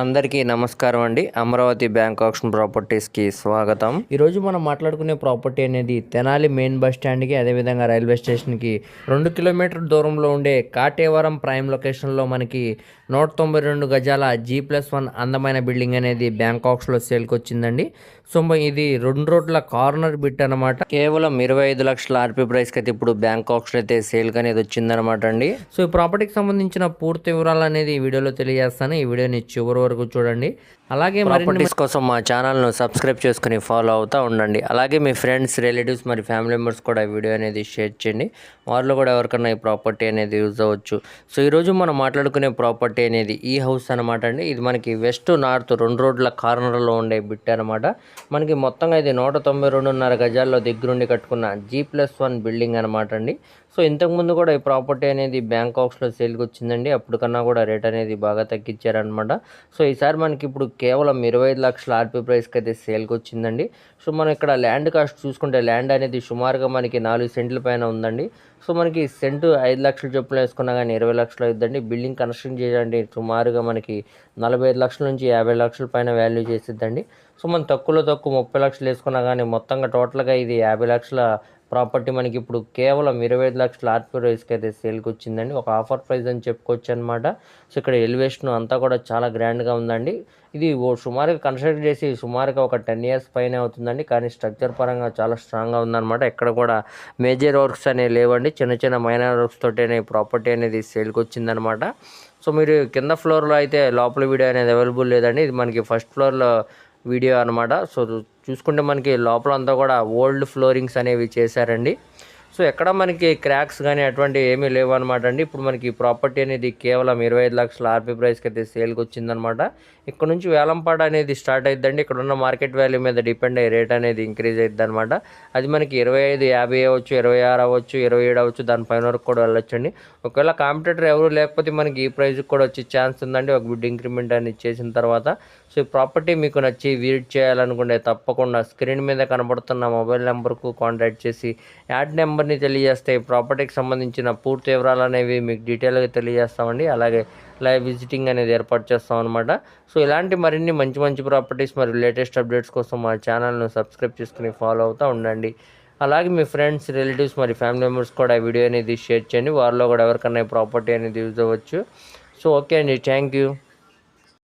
అందరికీ నమస్కారం అండి. అమరావతి బ్యాంక్ ఆక్షన్ ప్రాపర్టీస్కి స్వాగతం. ఈరోజు మనం మాట్లాడుకునే ప్రాపర్టీ అనేది తెనాలి మెయిన్ బస్ స్టాండ్కి అదేవిధంగా రైల్వే స్టేషన్కి రెండు కిలోమీటర్ దూరంలో ఉండే కాటేవరం ప్రైమ్ లొకేషన్లో మనకి నూట తొంభై రెండు గజాల జీ ప్లస్ వన్ అందమైన బిల్డింగ్ అనేది బ్యాంకాక్స్లో సేల్కి వచ్చిందండి సో ఇది రెండు రోడ్ల కార్నర్ బిట్ అనమాట కేవలం ఇరవై ఐదు లక్షల ఆర్పీ ప్రైస్కి అయితే ఇప్పుడు బ్యాంకాక్స్లో అయితే సేల్కి అనేది వచ్చిందనమాట అండి. సో ఈ ప్రాపర్టీకి సంబంధించిన పూర్తి వివరాలు అనేది ఈ వీడియోలో తెలియజేస్తాను. ఈ వీడియోని చివరి వరకు చూడండి. అలాగే ప్రాపర్టీస్ కోసం మా ఛానల్ను సబ్స్క్రైబ్ చేసుకుని ఫాలో అవుతూ ఉండండి. అలాగే మీ ఫ్రెండ్స్ రిలేటివ్స్ మరి ఫ్యామిలీ మెంబర్స్ కూడా ఈ వీడియో అనేది షేర్ చేయండి. వాళ్ళు కూడా ఎవరికన్నా ఈ ప్రాపర్టీ అనేది యూజ్ అవ్వచ్చు. సో ఈరోజు మనం మాట్లాడుకునే ప్రాపర్టీ అనేది ఈ హౌస్ అనమాట అండి. ఇది మనకి వెస్ట్ నార్త్ రెండు రోడ్ల కార్నర్లో ఉండే బిట్ అనమాట మనకి మొత్తంగా ఇది నూట తొంభై రెండున్నర గజాల్లో దగ్గరుండి కట్టుకున్న జీ ప్లస్ వన్ బిల్డింగ్ అనమాట అండి. సో ఇంతకుముందు కూడా ఈ ప్రాపర్టీ అనేది బ్యాంకాక్స్లో సేల్కి వచ్చిందండి. అప్పుడు కన్నా కూడా రేట్ అనేది బాగా తగ్గించారనమాట సో ఈసారి మనకి ఇప్పుడు కేవలం ఇరవై ఐదు లక్షల ఆర్పీ ప్రైస్కి అయితే సేల్కి వచ్చిందండి సో మనం ఇక్కడ ల్యాండ్ కాస్ట్ చూసుకుంటే ల్యాండ్ అనేది సుమారుగా మనకి నాలుగు సెంట్ల పైన ఉందండి. సో మనకి సెంటు ఐదు లక్షల చొప్పున వేసుకున్నా కానీ ఇరవై లక్షలు అవుతుందండి బిల్డింగ్ కన్స్ట్రక్షన్ చేయడానికి సుమారుగా మనకి నలభై ఐదు లక్షల నుంచి యాభై లక్షల పైన వాల్యూ చేసిద్దండి. సో మనం తక్కువలో తక్కువ ముప్పై లక్షలు వేసుకున్నా కానీ మొత్తంగా టోటల్గా ఇది యాభై లక్షల ప్రాపర్టీ మనకి ఇప్పుడు కేవలం ఇరవై ఐదు లక్షల ఆర్పీ ప్రైస్కి అయితే సేల్కి వచ్చిందండి. ఒక ఆఫర్ ప్రైస్ అని చెప్పుకోవచ్చు అనమాట సో ఇక్కడ ఎలివేషన్ అంతా కూడా చాలా గ్రాండ్గా ఉందండి. ఇది ఓ సుమారుగా కన్స్ట్రక్ట్ చేసి సుమారుగా ఒక టెన్ ఇయర్స్ పైన అవుతుందండి. కానీ స్ట్రక్చర్ పరంగా చాలా స్ట్రాంగ్గా ఉందన్నమాట. ఎక్కడ కూడా మేజర్ వర్క్స్ అనేవి లేవండి. చిన్న చిన్న మైనర్ వర్క్స్ తోటి ప్రాపర్టీ అనేది సేల్కి వచ్చిందనమాట సో మీరు కింద ఫ్లోర్లో అయితే లోపల వీడియో అనేది అవైలబుల్ లేదండి. ఇది మనకి ఫస్ట్ ఫ్లోర్లో వీడియో అనమాట సో చూసుకుంటే మనకి లోపల అంతా కూడా ఓల్డ్ ఫ్లోరింగ్స్ అనేవి చేశారండి. సో ఎక్కడ మనకి క్రాక్స్ కానీ అటువంటి ఏమీ లేవు అనమాట అండి. ఇప్పుడు మనకి ప్రాపర్టీ అనేది కేవలం ఇరవై ఐదు లక్షల ఆర్పీ ప్రైస్కి అయితే సేల్కి వచ్చిందనమాట ఇక్కడ నుంచి వేలంపాట అనేది స్టార్ట్ అయిద్దండి. ఇక్కడ ఉన్న మార్కెట్ వాల్యూ మీద డిపెండ్ అయ్యే రేట్ అనేది ఇంక్రీజ్ అవుతుంది అనమాట అది మనకి ఇరవై ఐదు యాభై అవ్వచ్చు ఇరవై ఆరు అవ్వచ్చు ఇరవై ఏడు అవ్వచ్చు దానిపైన వరకు కూడా వెళ్ళొచ్చండి. ఒకవేళ కాంపిటేటర్ ఎవరు లేకపోతే మనకి ఈ ప్రైస్కి కూడా వచ్చే ఛాన్స్ ఉందండి. ఒక బిడ్ ఇంక్రిమెంట్ అనేది చేసిన తర్వాత. సో ఈ ప్రాపర్టీ మీకు నచ్చి విజిట్ చేయాలనుకుంటే తప్పకుండా స్క్రీన్ మీద కనబడుతున్న మొబైల్ నెంబర్కు కాంటాక్ట్ చేసి యాడ్ నెంబర్ నెంబర్ని తెలియజేస్తే ప్రాపర్టీకి సంబంధించిన పూర్తి వివరాలు అనేవి మీకు డీటెయిల్గా తెలియజేస్తామండి. అలాగే లైవ్ విజిటింగ్ అనేది ఏర్పాటు చేస్తాం అనమాట సో ఇలాంటి మరిన్ని మంచి మంచి ప్రాపర్టీస్ మరియు లేటెస్ట్ అప్డేట్స్ కోసం మా ఛానల్ను సబ్స్క్రైబ్ చేసుకుని ఫాలో అవుతూ ఉండండి. అలాగే మీ ఫ్రెండ్స్ రిలేటివ్స్ మరి ఫ్యామిలీ మెంబర్స్ కూడా వీడియో అనేది షేర్ చేయండి. వారిలో కూడా ఎవరికన్నా ప్రాపర్టీ అనేది యూజ్ అవ్వచ్చు. సో ఓకే అండి. Thank you